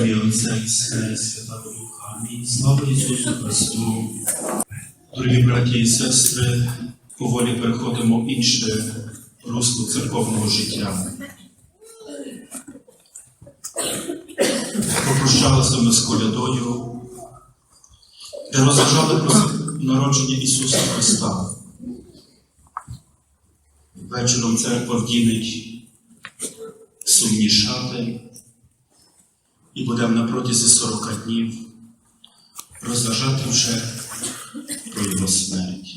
ім'я Отця і Сина і Святого Духа. Амінь. Слава Ісусу Христу. Дорогі браті і сестри, поволі переходимо в інше русло церковного життя. Попрощалися ми з колядою, де розважали про народження Ісуса Христа. Вечором церква вдінить сумні шати і будемо на протязі 40 днів розважати вже про його смерть.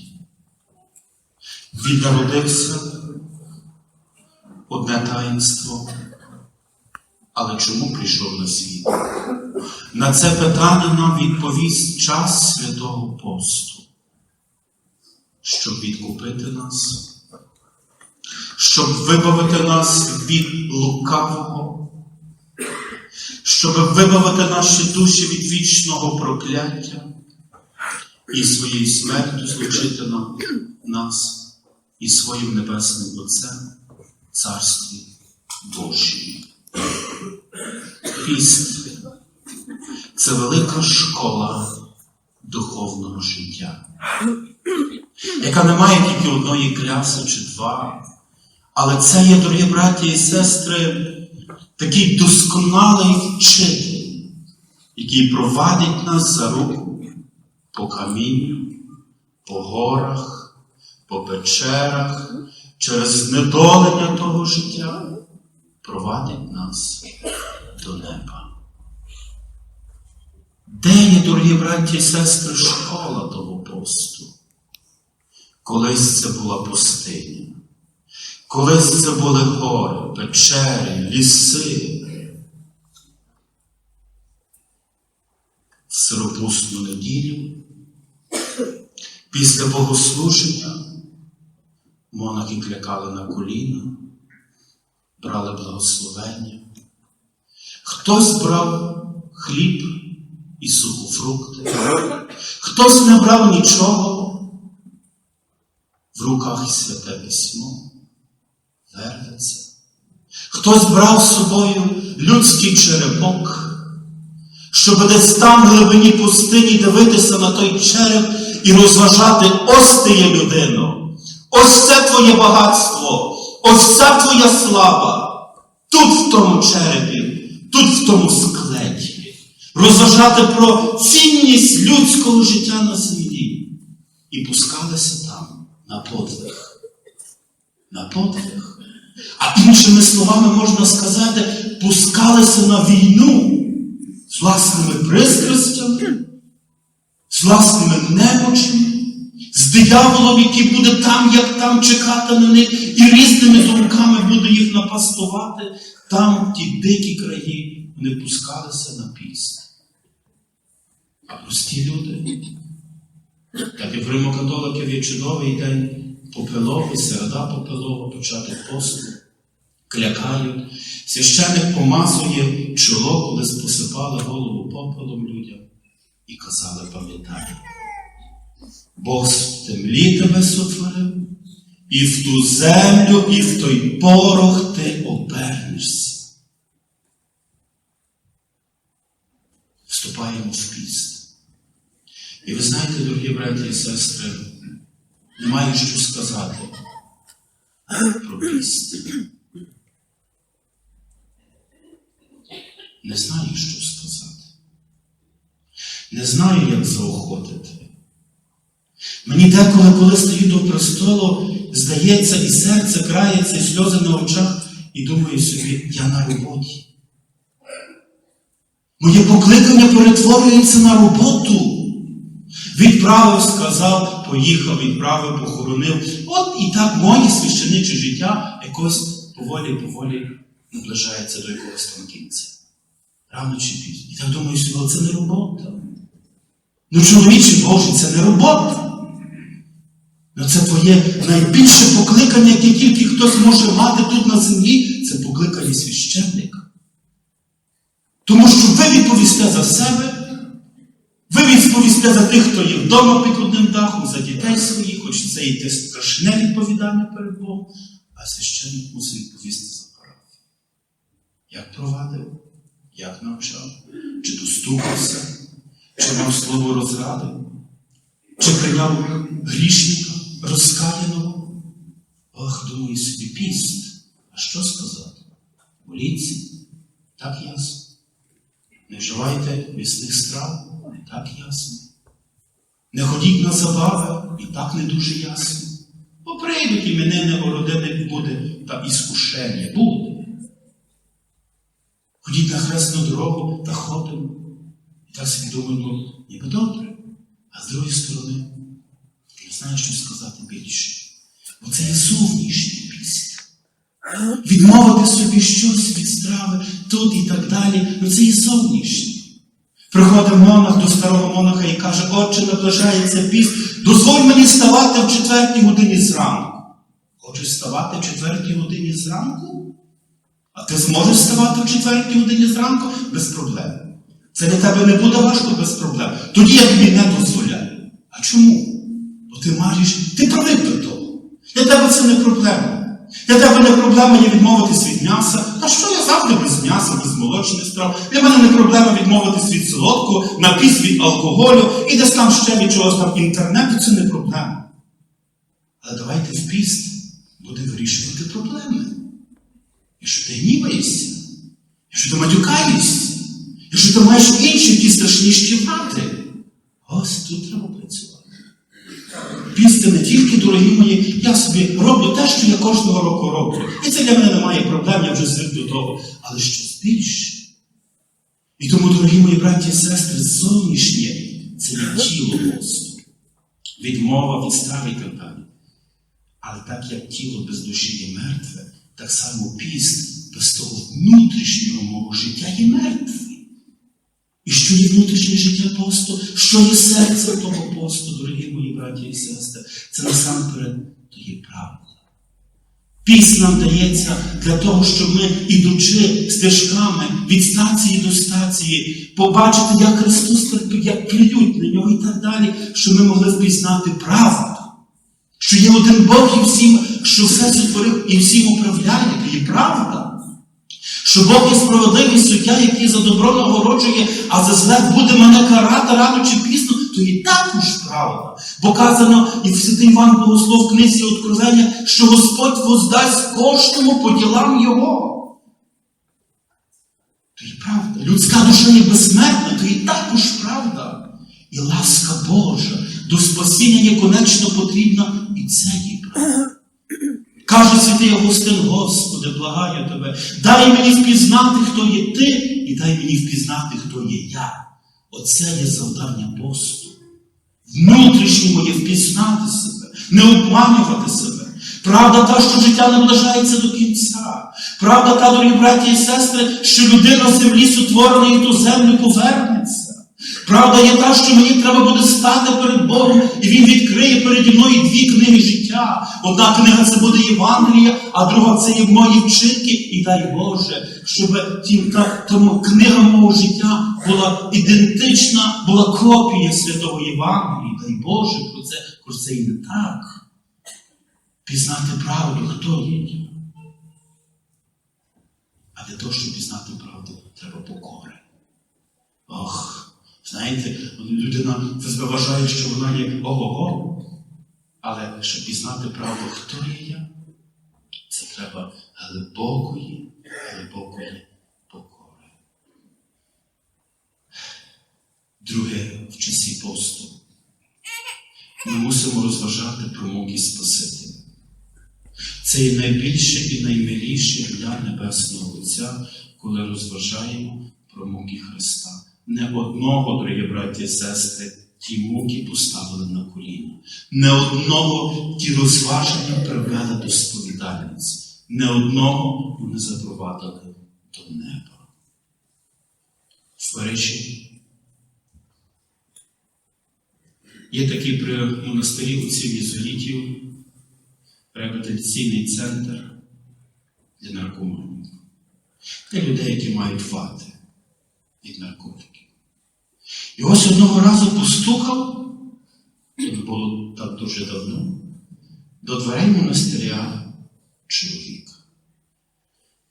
Він народився одне таїнство, але чому прийшов на світ? На це питання нам відповість час святого посту, щоб відкупити нас, щоб вибавити нас від лукавого, щоб вибавити наші душі від вічного прокляття і своєю смертю злучити нам нас і своїм небесним Отцем Царстві Божій. Піст це велика школа духовного життя, яка не має тільки одної кляси чи два, але це є, дорогі браті і сестри, такий досконалий вчитель, який провадить нас за руку по камінню, по горах, по печерах, через знедолення того життя, провадить нас до неба. Де є, дорогі браті і сестри, школа того посту? Колись це була пустиня. Колись це були гори, печери, ліси. В сиропустну неділю, після богослуження, монахи клякали на коліна, брали благословення. Хтось брав хліб і сухофрукти, хтось не брав нічого, в руках святе письмо вернеться. Хтось брав з собою людський черепок, щоб десь там в глибині пустині дивитися на той череп і розважати, ось ти є людино, ось це твоє багатство, ось ця твоя слава. Тут в тому черепі, тут в тому склеті. Розважати про цінність людського життя на землі. І пускалися там на подвиг. На подвиг. А іншими словами можна сказати, пускалися на війну з власними пристрастями, з власними немочами, з дияволом, який буде там, як там чекати на них, і різними думками буде їх напастувати. Там, ті дикі краї, вони пускалися на пісню. А прості люди, так як в римокатоликів є чудовий день попеловий, середа попелова, початок посту, клякають. Священик помазує чоло, коли посипали голову попелом людям і казали, пам'ятай, Бог з землі тебе сотворив, і в ту землю, і в той порох ти обернешся. Вступаємо в піст. І ви знаєте, дорогі браті і сестри, немає що сказати про піст. Не знаю, що сказати. Не знаю, як заохотити. Мені деколи, коли стою до престолу, здається, і серце крається, і сльози на очах, і думаю собі, я на роботі. Моє покликання перетворюється на роботу. Відправив, сказав, поїхав, відправив, похоронив. От і так моє священиче життя якось поволі-поволі наближається до якогось там кінця. Рано чи пізно. І так думаю собі, це не робота. Ну, чоловіче Боже, це не робота. Ну, це твоє найбільше покликання, яке тільки хтось може мати тут на землі, це покликання священника. Тому що ви відповісте за себе, відповісте за тих, хто є вдома під одним дахом, за дітей своїх, хоч це і те страшне відповідання перед Богом, а священник мусить відповісти за парафію. Як провадив, Як навчав? Чи достукався, чи мав слово розради, чи прийняв грішника розкаяного? Ох, думаю собі, піст. А що сказати? Моліться, так ясно. Не вживайте м'ясних страв, так ясно. Не ходіть на забави, і так не дуже ясно. Бо прийдуть і мене не городини буде, та іскушення буде. Ходіть на хресну дорогу та ходимо. І так собі думаємо, ніби добре. А з другої сторони, не знаю, що сказати більше. Бо це є зовнішній пісня. Відмовити собі щось від страви тут і так далі, ну це є зовнішнє. Приходить монах до старого монаха і каже, отче, наближається піст, дозволь мені ставати в четвертій годині зранку. Хочеш вставати в четвертій годині зранку? А ти зможеш вставати в четвертій годині зранку без проблем. Це для тебе не буде важко без проблем. Тоді я тобі не дозволяю. А чому? Бо ти маєш, ти привик до того. Для тебе це не проблема. Для тебе не проблема є відмовитись від м'яса. Та що я завжди без м'яса, без молочних страв? Для мене не проблема відмовитись від солодкого, напіс від алкоголю і десь там ще від чогось там інтернету, це не проблема. Але давайте в піст будемо вирішувати проблеми. Якщо ти гніваєшся, якщо ти матюкаєшся, якщо ти маєш інші які страшніші втрати, ось тут треба працювати. Пісти не тільки, дорогі мої, я собі роблю те, що я кожного року роблю. І це для мене немає проблем, я вже звик до того. Але щось більше. І тому, дорогі мої браті і сестри, зовнішнє це не тіло посту, відмова від страви і так. Але так як тіло без душі є мертве, так само піст без того внутрішнього мого життя є мертвий. І що є внутрішнє життя посту, що є серце того посту, дорогі мої браті і сестри, це насамперед то є правда. Піс нам дається для того, щоб ми, ідучи стежками від стації до стації, побачити, як Христос терпить, як плюють на нього і так далі, щоб ми могли впізнати правду. Що є один Бог і всім, що все сотворив і всім управляє, то є правда. Що Бог є справедливий суддя, який за добро нагороджує, а за зле буде мене карати рано чи пізно, то є також правда. Бо казано, і в Святий Іван Богослов книзі Откровення, що Господь воздасть кожному по ділам Його. То є правда. Людська душа є безсмертна, то є також правда. І ласка Божа до спасіння є конечно потрібна, і це є правда. Каже святий Августин, Господи, благаю тебе, дай мені впізнати, хто є ти, і дай мені впізнати, хто є я. Оце є завдання посту. Внутрішньому є впізнати себе, не обманювати себе. Правда та, що життя наближається до кінця. Правда та, дорогі браті і сестри, що людина землі сотворена і ту землю повернеться. Правда є та, що мені треба буде стати перед Богом, і Він відкриє переді мною дві книги життя. Одна книга це буде Євангелія, а друга це є мої вчинки. І дай Боже, щоб тім, та, тому книга мого життя була ідентична, була копія святого Євангелія. Дай Боже, про це, про це і не так. Пізнати правду, хто є. А для того, щоб пізнати правду, треба покори. Ох. Знаєте, людина себе вважає, що вона є ого-го. Але щоб пізнати правду, хто є я, це треба глибокої, глибокої покори. Друге, в часі посту. Ми мусимо розважати про муки Спасителя. Це є найбільше і наймиліше для Небесного Отця, коли розважаємо про муки Христа не одного, дорогі браті і сестри, ті муки поставили на коліна. Не одного ті розваження привели до сповідальниці. Не одного вони запровадили до неба. В Парижі є такий при монастирі отців єзуїтів реабілітаційний центр для наркоманів. Для людей, які мають вати від наркотиків. І ось одного разу постукав, це було так дуже давно, до дверей монастиря чоловік.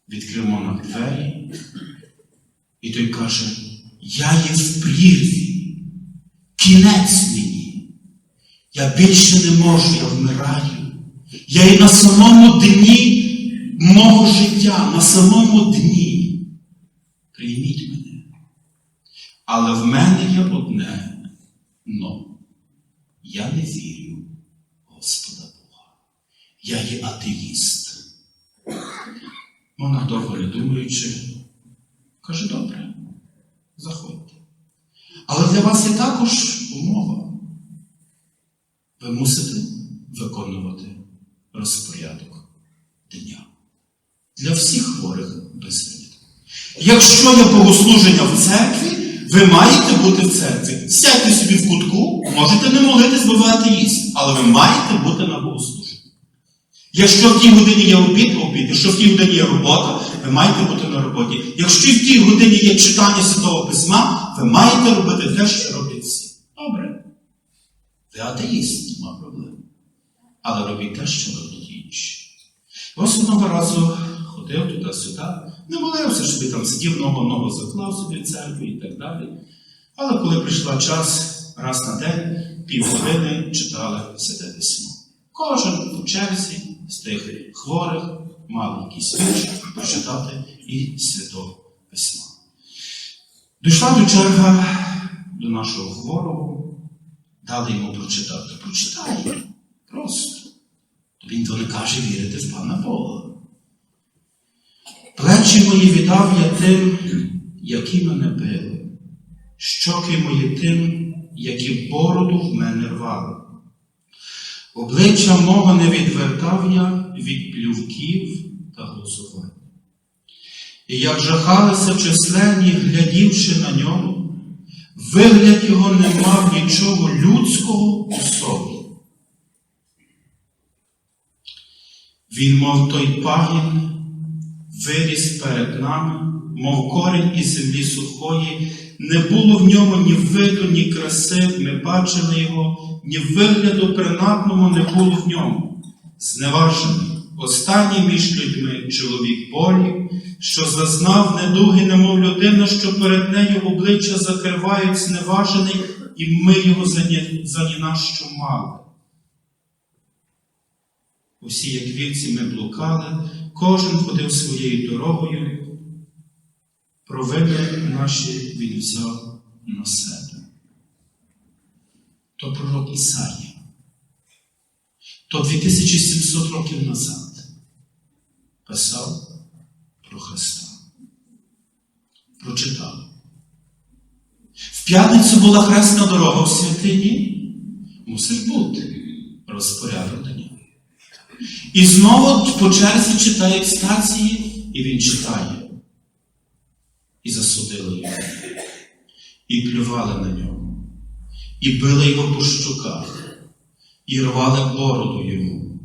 Відкрив монах двері, І той каже, я є в прірві, кінець мені. Я більше не можу, я вмираю. Я і на самому дні мого життя, на самому дні. Прийміть мене. Але в мене є одне но. Я не вірю Господа Бога. Я є атеїст. Вона довго не думаючи, каже, добре, заходьте. Але для вас є також умова. Ви мусите виконувати розпорядок дня. Для всіх хворих без. Якщо є богослуження в церкві, ви маєте бути в церкві. Сядьте собі в кутку, можете не молитись, бо ви атеїст, але ви маєте бути на богослуженні. Якщо в тій годині є обід, обід. Якщо в тій годині є робота, ви маєте бути на роботі. Якщо в тій годині є читання Святого Письма, ви маєте робити те, що роблять всі. Добре. Ви атеїст, нема проблем. Але робіть те, що роблять інші. Ось одного разу ходив туди-сюди, не молився, собі там сидів, ногу ногу заклав собі в церкві і так далі. Але коли прийшла час, раз на день, півгодини читали Святе Письмо. Кожен по черзі з тих хворих мав якісь вірші прочитати і Святого Письма. Дійшла до черга до нашого хворого, дали йому прочитати. Прочитай. Просто. То він то не каже вірити в пана Бога. Плечі мої віддав я тим, які мене били, щоки мої тим, які бороду в мене рвали. Обличчя мого не відвертав я від плювків та глузувань. І як жахалися численні, глядівши на нього, вигляд його не мав нічого людського у собі. Він, мов той пагін, виріс перед нами, мов корінь із землі сухої, не було в ньому ні виду, ні краси, ми бачили його, ні вигляду принадного не було в ньому. Зневажений, останній між людьми чоловік болів, що зазнав недуги, немов людина, що перед нею обличчя закривають зневажений, і ми його за ні, за ні на що мали. Усі, як вівці, ми блукали, кожен ходив своєю дорогою, провини наші він взяв на себе. То пророк Ісаїя. То 2700 років назад писав про Христа. Прочитав. В п'ятницю була хресна дорога в святині. Мусиш бути розпорядок. І знову по черзі читає стації, і він читає. І засудили його, і плювали на нього, і били його по щоках, і рвали бороду йому,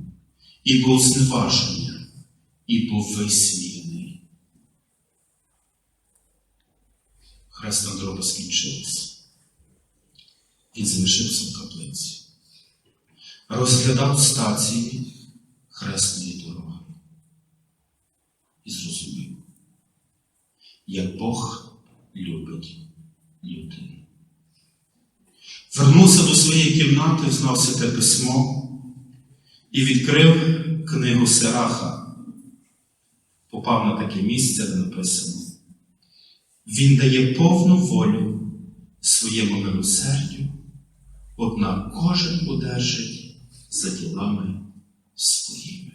і був зневажений, і був висміяний. Хресна дорога скінчилась. Він залишився в каплиці, розглядав стації хресної дороги і зрозумів, як Бог любить людину. Вернувся до своєї кімнати, знав святе письмо і відкрив книгу Сераха. Попав на таке місце, де написано. Він дає повну волю своєму милосердю, однак кожен одержить за ділами своїми.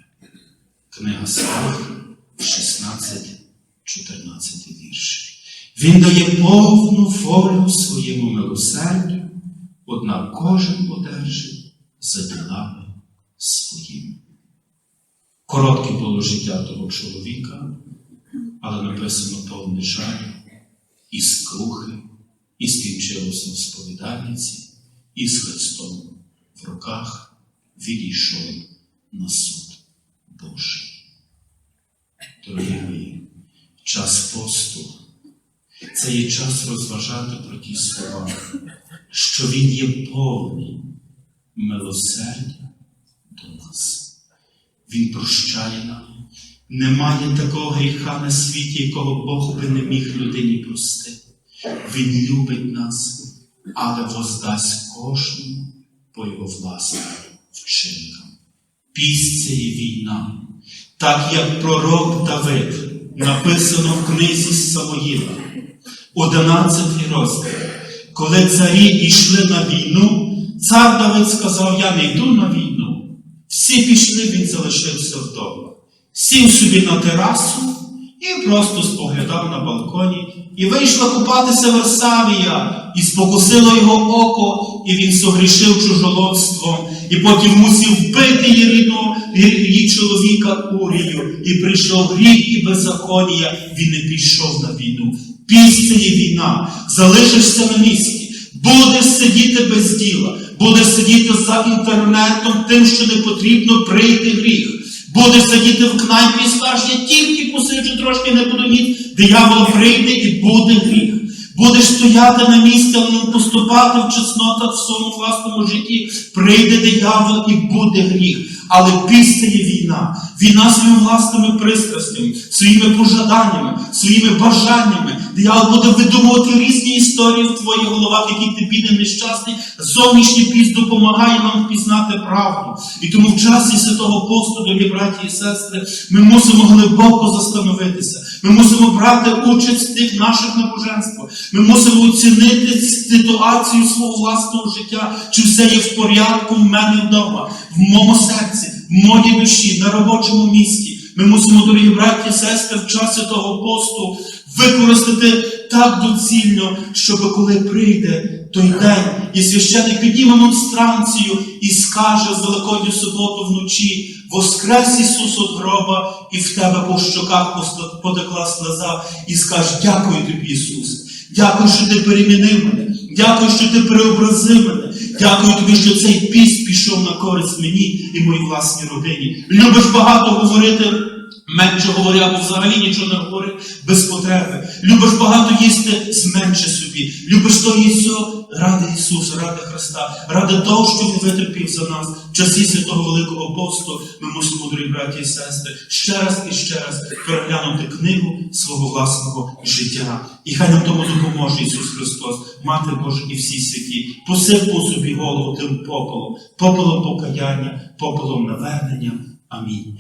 Книга Слав, 16, 14 вірші. Він дає повну волю своєму милосердю, однак кожен одержить за ділами своїми. Коротке було життя того чоловіка, але написано повне жаль і скрухи, і скінчилося в сповідальниці, і з Христом в руках відійшов на суд Божий. Дорогі мої, час посту це є час розважати про ті слова, що Він є повний милосердя до нас. Він прощає нам, Немає такого гріха на світі, якого Бог би не міг людині простити. Він любить нас, але воздасть кожному по його власним вчинкам. Пість це війна, так як пророк Давид написано в книзі Самоїла, 11 розділ. Коли царі йшли на війну, цар Давид сказав: Я не йду на війну. Всі пішли, він залишився вдома. Сів собі на терасу і просто споглядав на балконі. І вийшла купатися Версавія, і спокусило його око, і він согрішив чужолодством, і потім мусив вбити її її чоловіка Урію, і прийшов гріх і беззаконня, він не пішов на війну. Після є війна, залишишся на місці, будеш сидіти без діла, будеш сидіти за інтернетом, тим, що не потрібно прийти гріх. Будеш сидіти в кнайпі і скажеш, я тільки посиджу, трошки не буду ніц, диявол прийде і буде гріх. Будеш стояти на місці, але поступати в чеснотах в своєму власному житті, прийде диявол і буде гріх. Але після є війна. Війна своїми власними пристрастями, своїми пожаданнями, своїми бажаннями. Диявол буде видумувати різні історії в твоїх головах, які ти піде нещасний. Зовнішній піст допомагає нам впізнати правду. І тому в часі святого посту, дорогі браті і сестри, ми мусимо глибоко застановитися. Ми мусимо брати участь в тих наших набоженствах. Ми мусимо оцінити ситуацію свого власного життя, чи все є в порядку в мене вдома, в моєму серці, в моїй душі, на робочому місці. Ми мусимо, дорогі браті і сестри, в часі того посту використати так доцільно, щоб коли прийде той день, і священник підніме монстранцію і скаже з Великодню суботу вночі, Воскрес Ісус от гроба, і в тебе по щоках потекла слеза, і скаже, дякую тобі, Ісус. Дякую, що ти перемінив мене. Дякую, що ти преобразив мене. Дякую тобі, що цей піст пішов на користь мені і моїй власній родині. Любиш багато говорити, менше говори, або взагалі нічого не говори без потреби. Любиш багато їсти, зменши собі. Любиш то і ради Ісуса, ради Христа, ради того, що Він витерпів за нас в часі святого Великого посту. Ми мусимо, дорогі браті і сестри, ще раз і ще раз переглянути книгу свого власного життя. І хай нам тому допоможе Ісус Христос, Мати Божа і всі святі. Посип по собі голову тим попелом, попелом покаяння, попелом навернення. Амінь.